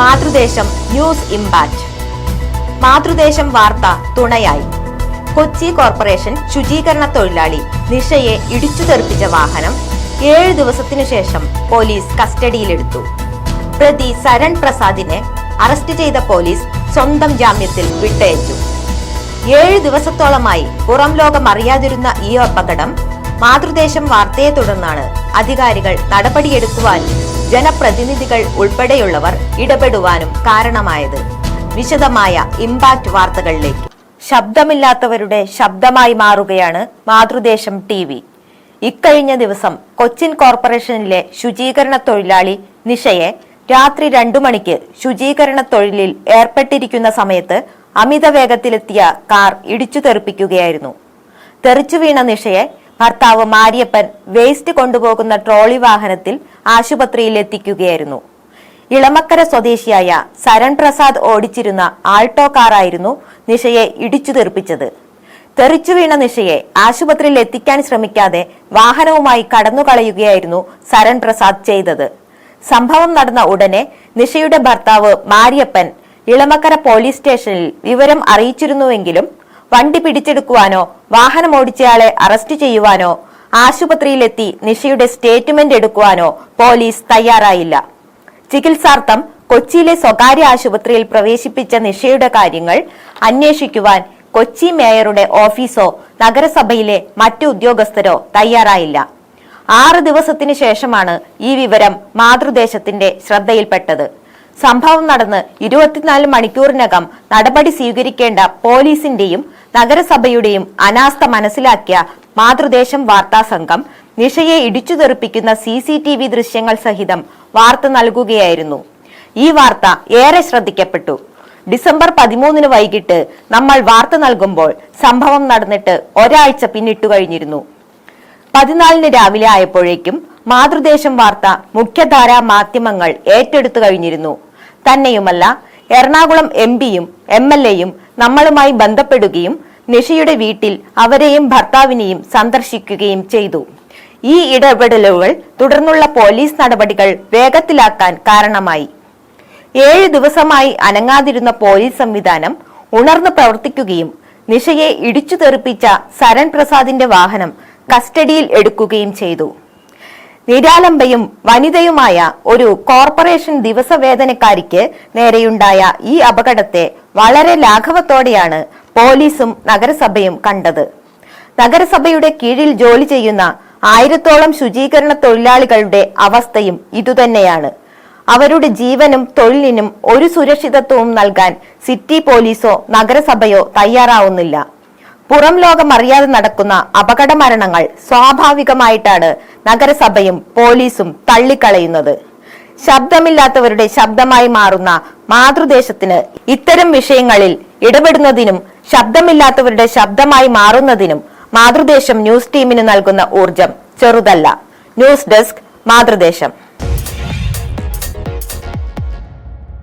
മാതൃദേശം news impact മാതൃദേശം വാർത്ത തുണയായി. Kochi corporation ശുചീകരണ തൊഴിലാളി നിഷയെ ഇടിച്ചു തെറിപ്പിച്ച വാഹനം ഏഴ് ദിവസത്തിനു ശേഷം പോലീസ് കസ്റ്റഡിയിലെടുത്തു. പ്രതി സരൺ പ്രസാദിനെ അറസ്റ്റ് ചെയ്ത പോലീസ് സ്വന്തം ജാമ്യത്തിൽ വിട്ടയച്ചു. ഏഴ് ദിവസത്തോളമായി പുറം ലോകം അറിയാതിരുന്ന ഈ അപകടം മാതൃദേശം വാർത്തയെ തുടർന്നാണ് അധികാരികൾ നടപടിയെടുക്കുവാനും ജനപ്രതിനിധികൾ ഉൾപ്പെടെയുള്ളവർ ഇടപെടുവാനും കാരണമായത്. വിശദമായ ഇമ്പാക്ട് വാർത്തകളിലേക്ക്. ശബ്ദമില്ലാത്തവരുടെ ശബ്ദമായി മാറുകയാണ് മാതൃദേശം ടി വി. ഇക്കഴിഞ്ഞ ദിവസം കൊച്ചിൻ കോർപ്പറേഷനിലെ ശുചീകരണ തൊഴിലാളി നിഷയെ രാത്രി രണ്ടു മണിക്ക് ശുചീകരണ തൊഴിലിൽ ഏർപ്പെട്ടിരിക്കുന്ന സമയത്ത് അമിത വേഗത്തിലെത്തിയ കാർ ഇടിച്ചു തെറിപ്പിക്കുകയായിരുന്നു തെറിച്ചു വീണ നിഷയെ ഭർത്താവ് മാരിയപ്പൻ വേസ്റ്റ് കൊണ്ടുപോകുന്ന ട്രോളി വാഹനത്തിൽ ആശുപത്രിയിൽ എത്തിക്കുകയായിരുന്നു ഇളമക്കര സ്വദേശിയായ സരൺ പ്രസാദ് ഓടിച്ചിരുന്ന ആൾട്ടോ കാറായിരുന്നു നിഷയെ ഇടിച്ചു തെറിപ്പിച്ചത്. തെറിച്ചു വീണ നിഷയെ ആശുപത്രിയിൽ എത്തിക്കാൻ ശ്രമിക്കാതെ വാഹനവുമായി കടന്നുകളയുകയായിരുന്നു സരൺ പ്രസാദ് ചെയ്തത്. സംഭവം നടന്ന ഉടനെ നിഷയുടെ ഭർത്താവ് മാരിയപ്പൻ ഇളമക്കര പോലീസ് സ്റ്റേഷനിൽ വിവരം അറിയിച്ചിരുന്നുവെങ്കിലും വണ്ടി പിടിച്ചെടുക്കുവാനോ വാഹനം ഓടിച്ചയാളെ അറസ്റ്റ് ചെയ്യുവാനോ ആശുപത്രിയിലെത്തി നിഷയുടെ സ്റ്റേറ്റ്മെന്റ് എടുക്കുവാനോ പോലീസ് തയ്യാറായില്ല. ചികിത്സാർത്ഥം കൊച്ചിയിലെ സ്വകാര്യ ആശുപത്രിയിൽ പ്രവേശിപ്പിച്ച നിഷയുടെ കാര്യങ്ങൾ അന്വേഷിക്കുവാൻ കൊച്ചി മേയറുടെ ഓഫീസോ നഗരസഭയിലെ മറ്റു ഉദ്യോഗസ്ഥരോ തയ്യാറായില്ല. ആറ് ദിവസത്തിന് ശേഷമാണ് ഈ വിവരം മാതൃദേശത്തിന്റെ ശ്രദ്ധയിൽപ്പെട്ടത്. സംഭവം നടന്ന് ഇരുപത്തിനാല് മണിക്കൂറിനകം നടപടി സ്വീകരിക്കേണ്ട പോലീസിന്റെയും നഗരസഭയുടെയും അനാസ്ഥ മനസ്സിലാക്കിയ മാതൃദേശം വാർത്താ സംഘം നിഷയെ ഇടിച്ചു തെറിപ്പിക്കുന്ന സി സി ടി വി ദൃശ്യങ്ങൾ സഹിതം വാർത്ത നൽകുകയായിരുന്നു. ഈ വാർത്ത ഏറെ ശ്രദ്ധിക്കപ്പെട്ടു. ഡിസംബർ പതിമൂന്നിന് വൈകിട്ട് നമ്മൾ വാർത്ത നൽകുമ്പോൾ സംഭവം നടന്നിട്ട് ഒരാഴ്ച പിന്നിട്ടു കഴിഞ്ഞിരുന്നു. പതിനാലിന് രാവിലെ ആയപ്പോഴേക്കും മാതൃദേശം വാർത്ത മുഖ്യധാരാ മാധ്യമങ്ങൾ ഏറ്റെടുത്തു കഴിഞ്ഞിരുന്നു. തന്നെയുമല്ല എറണാകുളം എം പിയും എം എൽ എയും നമ്മളുമായി ബന്ധപ്പെടുകയും നിഷയുടെ വീട്ടിൽ അവരെയും ഭർത്താവിനെയും സന്ദർശിക്കുകയും ചെയ്തു. ഈ ഇടപെടലുകൾ തുടർന്നുള്ള പോലീസ് നടപടികൾ വേഗത്തിലാക്കാൻ കാരണമായി. ഏഴ് ദിവസമായി അനങ്ങാതിരുന്ന പോലീസ് സംവിധാനം ഉണർന്നു പ്രവർത്തിക്കുകയും നിഷയെ ഇടിച്ചു തെറിപ്പിച്ച സരൺ പ്രസാദിന്റെ വാഹനം കസ്റ്റഡിയിൽ എടുക്കുകയും ചെയ്തു. നിരാലംബയും വനിതയുമായ ഒരു കോർപ്പറേഷൻ ദിവസവേതനക്കാരിക്ക് നേരെയുണ്ടായ ഈ അപകടത്തെ വളരെ ലാഘവത്തോടെയാണ് പോലീസും നഗരസഭയും കണ്ടത്. നഗരസഭയുടെ കീഴിൽ ജോലി ചെയ്യുന്ന ആയിരത്തോളം ശുചീകരണ തൊഴിലാളികളുടെ അവസ്ഥയും ഇതുതന്നെയാണ്. അവരുടെ ജീവനും തൊഴിലിനും ഒരു സുരക്ഷിതത്വവും നൽകാൻ സിറ്റി പോലീസോ നഗരസഭയോ തയ്യാറാവുന്നില്ല. പുറം ലോകം അറിയാതെ നടക്കുന്ന അപകട മരണങ്ങൾ സ്വാഭാവികമായിട്ടാണ് നഗരസഭയും പോലീസും തള്ളിക്കളയുന്നത്. ശബ്ദമില്ലാത്തവരുടെ ശബ്ദമായി മാറുന്ന മാതൃദേശത്തിന് ഇത്തരം വിഷയങ്ങളിൽ ഇടപെടുന്നതിനും ശബ്ദമില്ലാത്തവരുടെ ശബ്ദമായി മാറുന്നതിനും മാതൃദേശം ന്യൂസ് ടീമിന് നൽകുന്ന ഊർജം ചെറുതല്ല. News desk Mathrudesam.